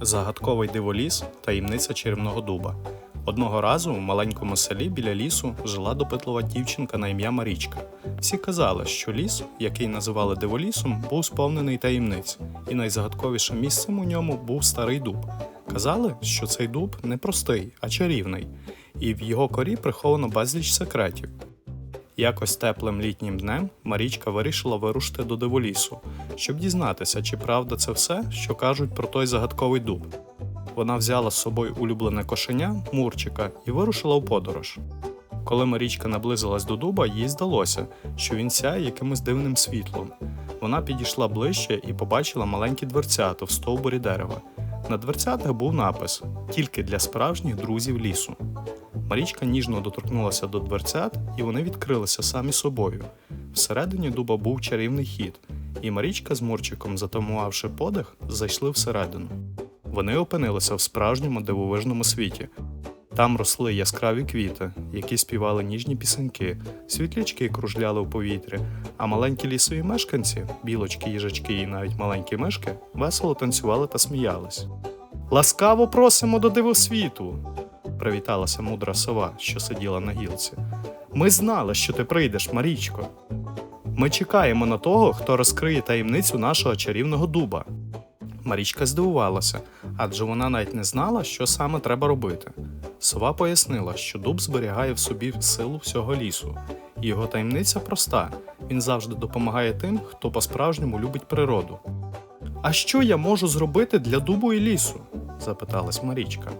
Загадковий диволіс таємниця чарівного дуба. Одного разу в маленькому селі біля лісу жила допитлива дівчинка на ім'я Марічка. Всі казали, що ліс, який називали диволісом, був сповнений таємниць, і найзагадковішим місцем у ньому був старий дуб. Казали, що цей дуб не простий, а чарівний, і в його корі приховано безліч секретів. Якось теплим літнім днем Марічка вирішила вирушити до диволісу, щоб дізнатися, чи правда це все, що кажуть про той загадковий дуб. Вона взяла з собою улюблене кошеня Мурчика і вирушила у подорож. Коли Марічка наблизилась до дуба, їй здалося, що він сяє якимось дивним світлом. Вона підійшла ближче і побачила маленькі дверцята в стовбурі дерева. На дверцятах був напис Тільки для справжніх друзів лісу. Марічка ніжно доторкнулася до дверцят, і вони відкрилися самі собою. Всередині дуба був чарівний хід, і Марічка з Мурчиком, затамувавши подих, зайшли всередину. Вони опинилися в справжньому дивовижному світі. Там росли яскраві квіти, які співали ніжні пісеньки, світлячки кружляли в повітрі, а маленькі лісові мешканці, білочки, їжачки і навіть маленькі мишки, весело танцювали та сміялись. Ласкаво просимо до дивосвіту! Привіталася мудра сова, що сиділа на гілці. Ми знали, що ти прийдеш, Марічко. Ми чекаємо на того, хто розкриє таємницю нашого чарівного дуба. Марічка здивувалася, адже вона навіть не знала, що саме треба робити. Сова пояснила, що дуб зберігає в собі силу всього лісу, його таємниця проста: він завжди допомагає тим, хто по-справжньому любить природу. А що я можу зробити для дубу і лісу? запиталась Марічка.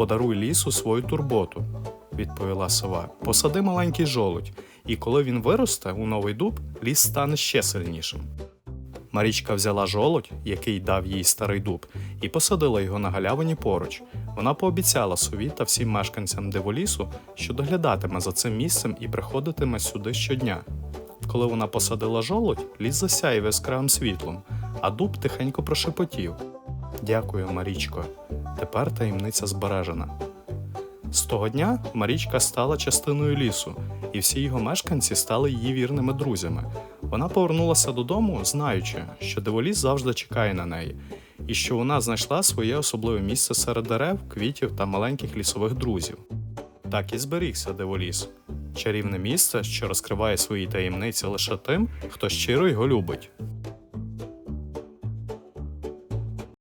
Подаруй лісу свою турботу, відповіла сова. Посади маленький жолудь, і коли він виросте у новий дуб, ліс стане ще сильнішим. Марічка взяла жолудь, який дав їй старий дуб, і посадила його на галявині поруч. Вона пообіцяла сові та всім мешканцям диволісу, що доглядатиме за цим місцем і приходитиме сюди щодня. Коли вона посадила жолудь, ліс засяяв яскравим світлом, а дуб тихенько прошепотів. Дякую, Марічко. Тепер таємниця збережена. З того дня Марічка стала частиною лісу, і всі його мешканці стали її вірними друзями. Вона повернулася додому, знаючи, що диволіс завжди чекає на неї, і що вона знайшла своє особливе місце серед дерев, квітів та маленьких лісових друзів. Так і зберігся диволіс чарівне місце, що розкриває свої таємниці лише тим, хто щиро його любить.